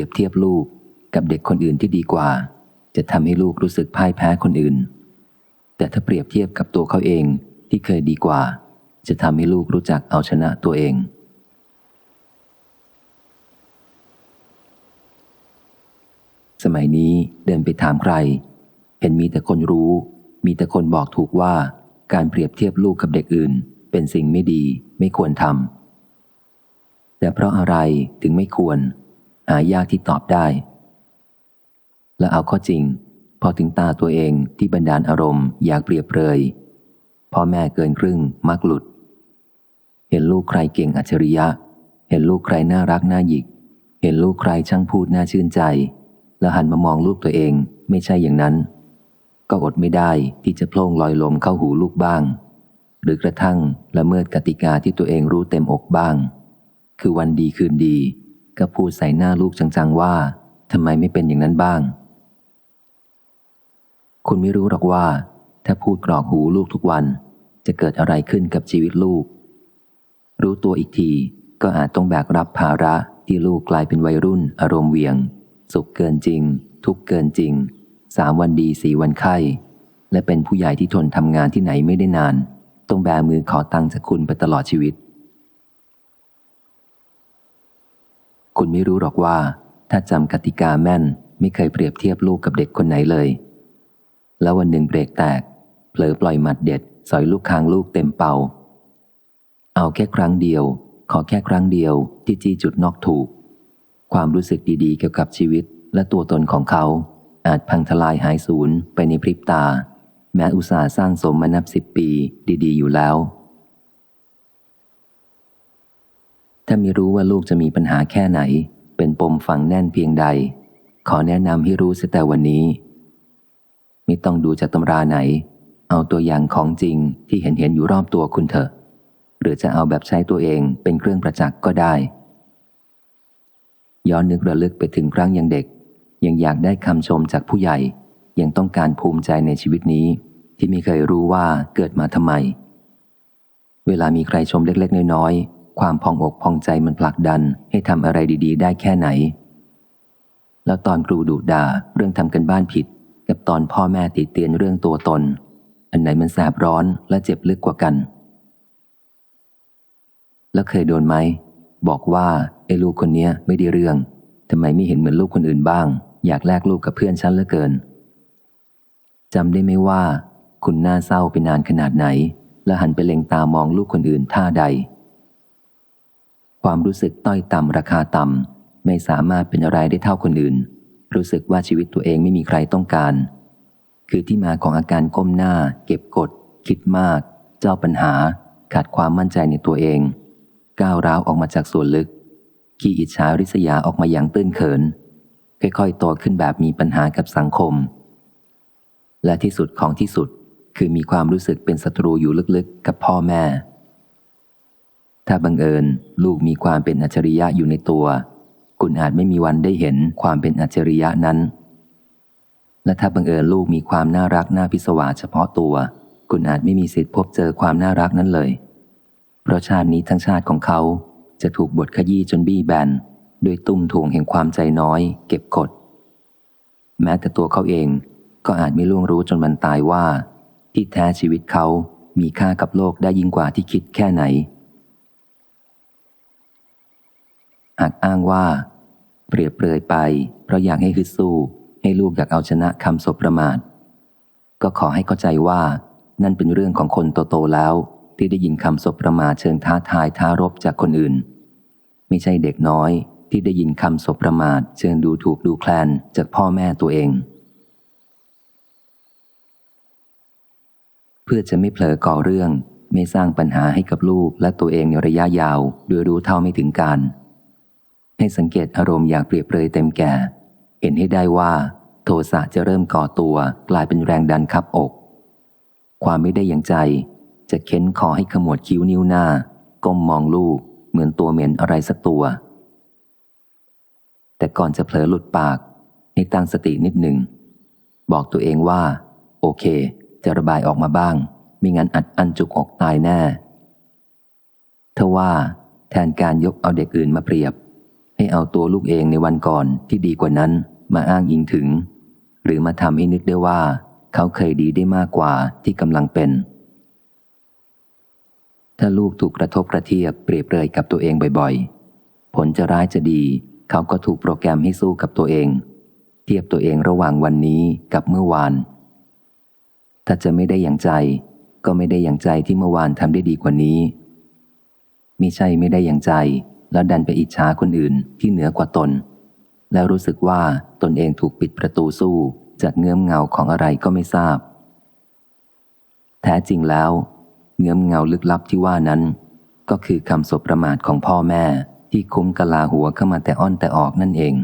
รียบเทียบลูกกับเด็กคนอื่นที่ดีกว่า จะทำให้ลูกรู้สึกพ่ายแพ้คนอื่น แต่ถ้าเปรียบเทียบกับตัวเขาเองที่เคยดีกว่า จะทำให้ลูกรู้จักเอาชนะตัวเอง สมัยนี้เดินไปถามใคร เห็นมีแต่คนรู้ มีแต่คนบอกถูกว่าการเปรียบเทียบลูกกับเด็กอื่น เป็นสิ่งไม่ดีไม่ควรทำแต่เพราะอะไรถึงไม่ควร หายากที่ตอบได้ และเอาข้อจริง พอถึงตาตัวเองที่บันดาลอารมณ์อยากเปรียบเลยพ่อแม่เกินครึ่งมักหลุด เห็นลูกใครเก่งอัจฉริยะ เห็นลูกใครน่ารักน่าหยิก เห็นลูกใครช่างพูดน่าชื่นใจ แล้วหันมามองลูกตัวเองไม่ใช่อย่างนั้น ก็อดไม่ได้ที่จะโพล่งลอยลมเข้าหูลูกบ้าง หรือกระทั่งละเมิดกติกาที่ตัวเองรู้เต็มอกบ้าง คือวันดีคืนดี ก็พูดใส่หน้าลูกจังๆว่าทำไมไม่เป็นอย่างนั้นบ้าง คุณไม่รู้หรอกว่า ถ้าพูดกรอกหูลูกทุกวัน จะเกิดอะไรขึ้นกับชีวิตลูก รู้ตัวอีกทีก็อาจต้องแบกรับภาระที่ลูกกลายเป็นวัยรุ่น อารมณ์เวียง สุขเกินจริง ทุกเกินจริงสามวันดีสี่วันไข้ และเป็นผู้ใหญ่ที่ทนทำงานที่ไหนไม่ได้นาน ต้องแบมือขอตังค์จากคุณไปตลอดชีวิต คุณไม่รู้หรอกว่า ถ้าจำกติกาแม่น ไม่เคยเปรียบเทียบลูกกับเด็กคนไหนเลย แล้ววันหนึ่งเบรกแตก เผลอปล่อยหมัดเด็ด สอยลูกคางลูกเต็มเป่า เอาแค่ครั้งเดียว ขอแค่ครั้งเดียวที่จี้จุดนอกถูก ความรู้สึกดีๆ เกี่ยวกับชีวิตและตัวตนของเขา อาจพังทลายหายสูญไปในพริบตา แม้อุตสาห์สร้างสมมานับสิบปีดี ๆ อยู่แล้ว ถ้าไม่รู้ว่าลูกจะมีปัญหาแค่ไหน เป็นปมฝังแน่นเพียงใด ขอแนะนำให้รู้เสียแต่วันนี้ ไม่ต้องดูจากตำราไหน เอาตัวอย่างของจริงที่เห็นเห็นอยู่รอบตัวคุณเถอะ หรือจะเอาแบบใช้ตัวเองเป็นเครื่องประจักษ์ก็ได้ ย้อนนึกระลึกไปถึงครั้งยังเด็ก ยังอยากได้คำชมจากผู้ใหญ่ ยังต้องการภูมิใจในชีวิตนี้ ที่ไม่เคยรู้ว่าเกิดมาทำไม เวลามีใครชมเล็ก ๆ น้อยๆ ความพองอกพองใจมันผลักดันให้ทำอะไรดีๆ ได้แค่ไหน แล้วตอนครูดุด่าเรื่องทำกันบ้านผิด กับตอนพ่อแม่ติเตียนเรื่องตัวตน อันไหนมันแสบร้อนและเจ็บลึกกว่ากัน แล้วเคยโดนไหม บอกว่าไอ้ลูกคนนี้ไม่ได้เรื่องทำไมไม่เห็นเหมือนลูกคนอื่นบ้าง อยากแลกลูกกับเพื่อนฉันเหลือเกินจำได้ไหมว่า คุณน่าเศร้าไปนานขนาดไหน และหันไปเล็งตามองลูกคนอื่นท่าใด ความรู้สึกต้อยต่ำราคาต่ำไม่สามารถเป็นอะไรได้เท่าคนอื่น รู้สึกว่าชีวิตตัวเองไม่มีใครต้องการ คือที่มาของอาการก้มหน้า เก็บกด คิดมาก เจ้าปัญหา ขาดความมั่นใจในตัวเอง ก้าวร้าวออกมาจากส่วนลึก ขี้อิจฉาริษยาออกมาอย่างตื้นเขิน ค่อยๆโตขึ้นแบบมีปัญหากับสังคม และที่สุดของที่สุดคือมีความรู้สึกเป็นศัตรูอยู่ลึกๆ กับพ่อแม่ ถ้าบังเอิญลูกมีความเป็นอัจฉริยะอยู่ในตัว คุณอาจไม่มีวันได้เห็นความเป็นอัจฉริยะนั้น และถ้าบังเอิญลูกมีความน่ารักน่าพิศวาสเฉพาะตัว คุณอาจไม่มีสิทธิ์พบเจอความน่ารักนั้นเลย เพราะชาตินี้ทั้งชาติของเขาจะถูกบทขยี้จนบี้แบนด้วยตุ้มถ่วงแห่งความใจน้อย เก็บกด แม้แต่ตัวเขาเองก็อาจไม่ล่วงรู้จนมันตายว่า ที่แท้ชีวิตเขามีค่ากับโลกได้ยิ่งกว่าที่คิดแค่ไหน หากอ้างว่า เปรียบเปรยไป เพราะอยากให้ฮึดสู้ ให้ลูกอยากเอาชนะคำสบประมาท ก็ขอให้เข้าใจว่า นั่นเป็นเรื่องของคนโตๆแล้ว ที่ได้ยินคำสบประมาทเชิงท้าทายท้ารบจากคนอื่น ไม่ใช่เด็กน้อยที่ได้ยินคำสบประมาทเชิงดูถูกดูแคลนจากพ่อแม่ตัวเอง เพื่อจะไม่เผลอก่อเรื่องไม่สร้างปัญหาให้กับลูกและตัวเองในระยะยาวโดยรู้เท่าไม่ถึงการ ให้สังเกตอารมณ์อยากเปรียบเปรยเต็มแก่ เห็นให้ได้ว่า โทสะจะเริ่มก่อตัวกลายเป็นแรงดันขับอก ความไม่ได้อย่างใจ จะเค้นคอให้ขมวดคิ้วนิ้วหน้า ก้มมองลูกเหมือนตัวเหม็นอะไรสักตัว แต่ก่อนจะเผลอหลุดปาก ให้ตั้งสตินิดหนึ่ง บอกตัวเองว่า โอเค จะระบายออกมาบ้าง ไม่งั้นอัดอันจุกอกตายแน่ทว่าแทนการยกเอาเด็กอื่นมาเปรียบ ให้เอาตัวลูกเองในวันก่อนที่ดีกว่านั้นมาอ้างอิงถึง หรือมาทำให้นึกได้ว่า เขาเคยดีได้มากกว่าที่กำลังเป็น ถ้าลูกถูกกระทบกระเทียบเปรียบเปรยกับตัวเองบ่อยๆ ผลจะร้ายจะดี เขาก็ถูกโปรแกรมให้สู้กับตัวเอง เทียบตัวเองระหว่างวันนี้กับเมื่อวาน ถ้าจะไม่ได้อย่างใจ ก็ไม่ได้อย่างใจที่เมื่อวานทำได้ดีกว่านี้มิใช่ไม่ได้อย่างใจ แล้วดันไปอิจฉาคนอื่นที่เหนือกว่าตน แล้วรู้สึกว่าตนเองถูกปิดประตูสู้จากเงื้อมเงาของอะไรก็ไม่ทราบ แท้จริงแล้ว เงื้อมเงาลึกลับที่ว่านั้น ก็คือคำสบประมาทของพ่อแม่ที่คุ้มกะลาหัวเข้ามาแต่อ้อนแต่ออกนั่นเอง